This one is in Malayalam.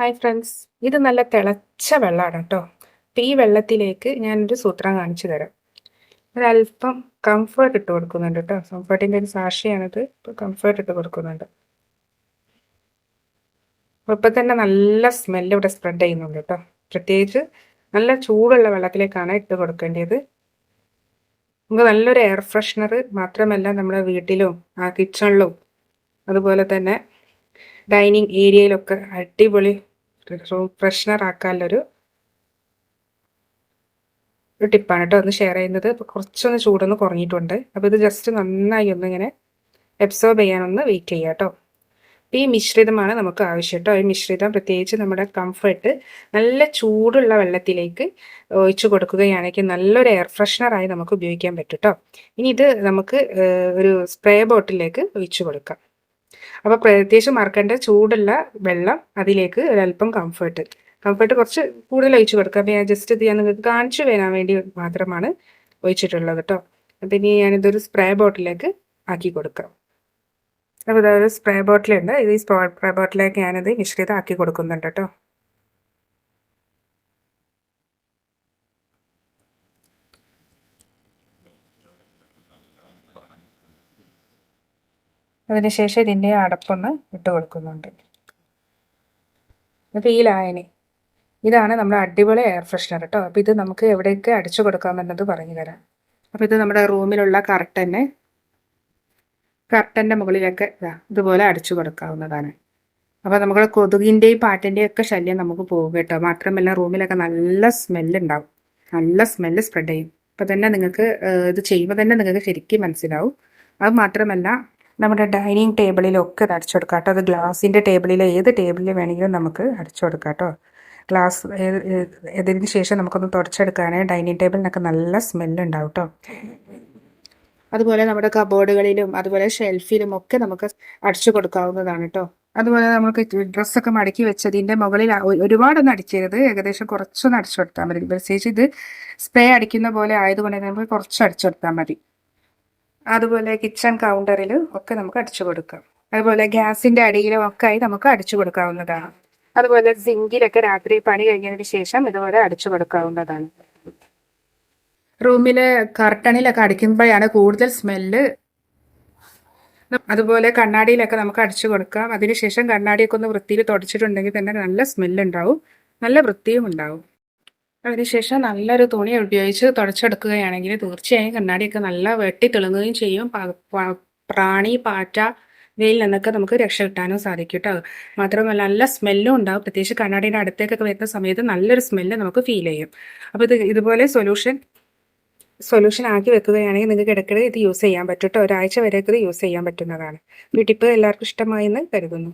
ഹായ് ഫ്രണ്ട്സ് ഇത് നല്ല തിളച്ച വെള്ളമാണ് കേട്ടോ. അപ്പം ഈ വെള്ളത്തിലേക്ക് ഞാനൊരു സൂത്രം കാണിച്ചു തരാം. ഒരല്പം കംഫേർട്ട് ഇട്ട് കൊടുക്കുന്നുണ്ട് കേട്ടോ. കംഫേർട്ടിന്റെ ഒരു സാക്ഷിയാണിത്. ഇപ്പോൾ കംഫേർട്ട് ഇട്ട് കൊടുക്കുന്നുണ്ട്. ഇപ്പം തന്നെ നല്ല സ്മെല്ല് ഇവിടെ സ്പ്രെഡ് ചെയ്യുന്നുണ്ട് കേട്ടോ. പ്രത്യേകിച്ച് നല്ല ചൂടുള്ള വെള്ളത്തിലേക്കാണ് ഇട്ട് കൊടുക്കേണ്ടത്. നമുക്ക് നല്ലൊരു എയർ ഫ്രഷ്നർ മാത്രമല്ല നമ്മുടെ വീട്ടിലും ആ കിച്ചണിലും അതുപോലെ തന്നെ ഡൈനിങ് ഏരിയയിലൊക്കെ അടിപൊളി ഫ്രഷ്നർ ആക്കാനുള്ളൊരു ഒരു ടിപ്പാണ് കേട്ടോ. ഒന്ന് ഷെയർ ചെയ്യുന്നത്. അപ്പോൾ കുറച്ചൊന്ന് ചൂടൊന്ന് കുറഞ്ഞിട്ടുണ്ട്. അപ്പോൾ ഇത് ജസ്റ്റ് നന്നായി ഒന്ന് ഇങ്ങനെ എബ്സോർബ് ചെയ്യാനൊന്ന് വെയിറ്റ് ചെയ്യുക കേട്ടോ. ഈ മിശ്രിതമാണ് നമുക്ക് ആവശ്യം കേട്ടോ. ഈ മിശ്രിതം പ്രത്യേകിച്ച് നമ്മുടെ കംഫർട്ട് നല്ല ചൂടുള്ള വെള്ളത്തിലേക്ക് ഒഴിച്ചു കൊടുക്കുകയാണെങ്കിൽ നല്ലൊരു എയർ ഫ്രഷ്നറായി നമുക്ക് ഉപയോഗിക്കാൻ പറ്റും കേട്ടോ. ഇനി ഇത് നമുക്ക് ഒരു സ്പ്രേ ബോട്ടിലേക്ക് ഒഴിച്ചു കൊടുക്കാം. അപ്പോൾ പ്രത്യേകിച്ച് മറക്കേണ്ട ചൂടുള്ള വെള്ളം അതിലേക്ക് ഒരല്പം കംഫർട്ട് കംഫർട്ട് കുറച്ച് കൂടുതൽ ഒഴിച്ചു കൊടുക്കുക അപ്പോൾ ഞാൻ ജസ്റ്റ് ഇത് ഞാൻ നിങ്ങൾക്ക് കാണിച്ചു വരാൻ വേണ്ടി മാത്രമാണ് ഒഴിച്ചിട്ടുള്ളത് കേട്ടോ അപ്പം ഇനി ഞാനിതൊരു സ്പ്രേ ബോട്ടിലേക്ക് ആക്കി കൊടുക്കാം. അപ്പോൾ ഇതൊരു സ്പ്രേ ബോട്ടിലുണ്ട് ഇത് ഈ സ്പ്രേ ബോട്ടിലേക്ക് ഞാനിത് മിശ്രിതം ആക്കി കൊടുക്കുന്നുണ്ട് കേട്ടോ അതിനുശേഷം ഇതിന്റെ അടപ്പൊന്ന് ഇട്ട് കൊടുക്കുന്നുണ്ട്. അപ്പോൾ ഈ ലായനി. ഇതാണ് നമ്മുടെ അടിപൊളി എയർ ഫ്രഷ്നർ കേട്ടോ അപ്പോൾ ഇത് നമുക്ക് എവിടെയൊക്കെ അടിച്ചു കൊടുക്കാമെന്നത് പറഞ്ഞു തരാം. അപ്പോൾ ഇത് നമ്മുടെ റൂമിലുള്ള കർട്ടന് കർട്ടന്റെ മുകളിലൊക്കെ ഇതുപോലെ അടിച്ചു കൊടുക്കാവുന്നതാണ്. അപ്പോൾ നമ്മുടെ കൊതുകിന്റെയും പാറ്റിന്റെയും ഒക്കെ ശല്യം നമുക്ക് പോകും കേട്ടോ. മാത്രമല്ല റൂമിലൊക്കെ നല്ല സ്മെല്ലുണ്ടാവും നല്ല സ്മെല്ല് സ്പ്രെഡ് ചെയ്യും. അപ്പോൾ തന്നെ നിങ്ങൾക്ക് ഇത് ചെയ്യുമ്പോൾ തന്നെ നിങ്ങൾക്ക് ശരിക്കും മനസ്സിലാവും. അത് മാത്രമല്ല നമ്മുടെ ഡൈനിങ് ടേബിളിലൊക്കെ അത് അടിച്ചു കൊടുക്കാം കേട്ടോ. അത് ഗ്ലാസിന്റെ ടേബിളിൽ ഏത് ടേബിളിൽ വേണമെങ്കിലും നമുക്ക് അടിച്ചു കൊടുക്കാം കേട്ടോ. ഗ്ലാസ് ഇതിന് ശേഷം നമുക്കൊന്ന് തുടച്ചെടുക്കുകയാണെങ്കിൽ ഡൈനിങ് ടേബിളിനൊക്കെ നല്ല സ്മെല്ലുണ്ടാവും കേട്ടോ. അതുപോലെ നമ്മുടെ കബോർഡുകളിലും അതുപോലെ ഷെൽഫിലും ഒക്കെ നമുക്ക് അടിച്ചു കൊടുക്കാവുന്നതാണ് കേട്ടോ. അതുപോലെ നമുക്ക് ഡ്രസ്സൊക്കെ മടക്കി വെച്ചതിന്റെ മുകളിൽ ഒരുപാടൊന്നും അടിക്കരുത്. ഏകദേശം കുറച്ചൊന്ന് അടിച്ചു കൊടുത്താൽ മതി. പ്രത്യേകിച്ച് ഇത് സ്പ്രേ അടിക്കുന്ന പോലെ ആയതുകൊണ്ട് നമുക്ക് കുറച്ച് അടിച്ചു കൊടുത്താൽ മതി. അതുപോലെ കിച്ചൺ കൗണ്ടറിൽ ഒക്കെ നമുക്ക് അടിച്ചു കൊടുക്കാം. അതുപോലെ ഗ്യാസിന്റെ അടിയിലും ഒക്കെ ആയി നമുക്ക് അടിച്ചു കൊടുക്കാവുന്നതാണ്. അതുപോലെ സിങ്കിലൊക്കെ രാത്രി പണി കഴിഞ്ഞതിന് ശേഷം ഇതുപോലെ അടിച്ചു കൊടുക്കാവുന്നതാണ്. റൂമിലെ കർട്ടണിലൊക്കെ അടിക്കുമ്പോഴാണ് കൂടുതൽ സ്മെല്ല് അതുപോലെ കണ്ണാടിയിലൊക്കെ നമുക്ക് അടിച്ചു കൊടുക്കാം. അതിനുശേഷം കണ്ണാടിയൊക്കെ ഒന്ന് വൃത്തിയിൽ തുടച്ചിട്ടുണ്ടെങ്കിൽ തന്നെ നല്ല സ്മെല്ല് ഉണ്ടാവും. നല്ല വൃത്തിയും ഉണ്ടാവും. അതിനുശേഷം നല്ലൊരു തുണി ഉപയോഗിച്ച് തുടച്ചെടുക്കുകയാണെങ്കിൽ തീർച്ചയായും കണ്ണാടിയൊക്കെ നല്ല വെട്ടി തെളുങ്ങുകയും ചെയ്യും. പ്രാണി പാറ്റ വെയിൽ നിന്നൊക്കെ നമുക്ക് രക്ഷ കിട്ടാനും സാധിക്കും കേട്ടോ മാത്രമല്ല നല്ല സ്മെല്ലും ഉണ്ടാവും. പ്രത്യേകിച്ച് കണ്ണാടിയുടെ അടുത്തേക്കൊക്കെ വരുന്ന സമയത്ത് നല്ലൊരു സ്മെല്ല് നമുക്ക് ഫീൽ ചെയ്യും. അപ്പോൾ ഇത് ഇതുപോലെ സൊല്യൂഷൻ സൊല്യൂഷൻ ആക്കി വെക്കുകയാണെങ്കിൽ നിങ്ങൾക്ക് ഇടയ്ക്കിടെ ഇത് യൂസ് ചെയ്യാൻ പറ്റും കേട്ടോ ഒരാഴ്ച വരെയൊക്കെ ഇത് യൂസ് ചെയ്യാൻ പറ്റുന്നതാണ്. ഈ ടിപ്പ് എല്ലാവർക്കും ഇഷ്ടമായി എന്ന് കരുതുന്നു.